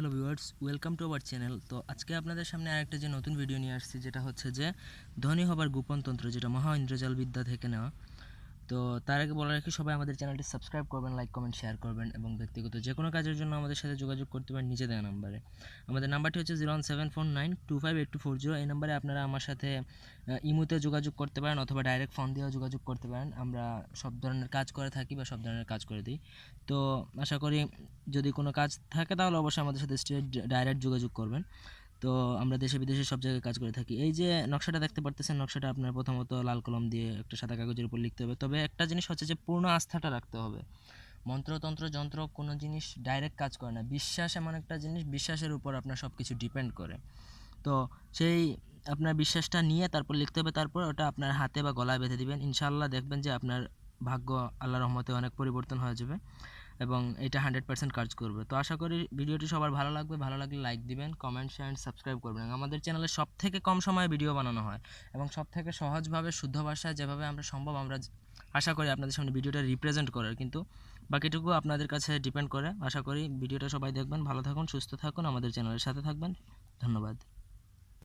Hello viewers, welcome to our channel. তো আজকে আপনাদের সামনে আরেকটা যে নতুন ভিডিও নিয়ে আসছি, যেটা হচ্ছে যে ধনী হবার গোপন তন্ত্র, যেটা মহা ইন্দ্রজাল বিদ্যা থেকে নেওয়া। তো তার আগে বলে রাখি, সবাই আমাদের চ্যানেলটি সাবস্ক্রাইব করবেন লাইক কমেন্ট শেয়ার করবেন এবং ব্যক্তিগত যে কোনো কাজের জন্য আমাদের সাথে যোগাযোগ করতে পারেন নিচে দেওয়া নাম্বারে। আমাদের নাম্বারটি হচ্ছে zero one seven four nine two five eight two four zero এই নাম্বারে আপনারা আমার সাথে ইমোতে যোগাযোগ করতে পারেন অথবা ডাইরেক্ট ফোন দিয়েও যোগাযোগ করতে পারেন। আমরা সব ধরনের কাজ করে থাকি বা সব ধরনের কাজ করে দিই। তো আশা করি যদি কোনো কাজ থাকে তাহলে অবশ্যই আমাদের সাথে স্ট্রেট ডাইরেক্ট যোগাযোগ করবেন। তো আমরা দেশে বিদেশে সব জায়গায় কাজ করে থাকি। এই যে নকশাটা দেখতে পারতেছেন, নকশাটা আপনার প্রথমত লাল কলম দিয়ে একটা সাদা কাগজের উপর লিখতে হবে। তবে একটা জিনিস হচ্ছে যে পূর্ণ আস্থাটা রাখতে হবে। মন্ত্রতন্ত্র, যন্ত্র কোনো জিনিস ডাইরেক্ট কাজ করে না। বিশ্বাস এমন একটা জিনিস, বিশ্বাসের উপর আপনার সব কিছু ডিপেন্ড করে। তো সেই আপনার বিশ্বাসটা নিয়ে তারপর লিখতে হবে, তারপর ওটা আপনার হাতে বা গলায় বেঁধে দিবেন। ইনশাআল্লাহ দেখবেন যে আপনার ভাগ্য আল্লাহ রহমতে অনেক পরিবর্তন হয়ে যাবে। এবং এটা হান্ড্রেড পার্সেন্ট কাজ করবে। তো আশা করি ভিডিওটি সবার ভালো লাগবে। ভালো লাগলে লাইক দিবেন কমেন্ট শেয়ার সাবস্ক্রাইব করবেন। আমাদের চ্যানেলে সব থেকে কম সময়ে ভিডিও বানানো হয় এবং সব থেকে সহজভাবে, শুদ্ধ ভাষায় যেভাবে আমরা সম্ভব, আমরা আশা করি আপনাদের সামনে ভিডিওটা রিপ্রেজেন্ট করার কিন্তু বাকিটুকু আপনাদের কাছে ডিপেন্ড করে। আশা করি ভিডিওটা সবাই দেখবেন, ভালো থাকুন, সুস্থ থাকুন। আমাদের চ্যানেলের সাথে থাকবেন। ধন্যবাদ।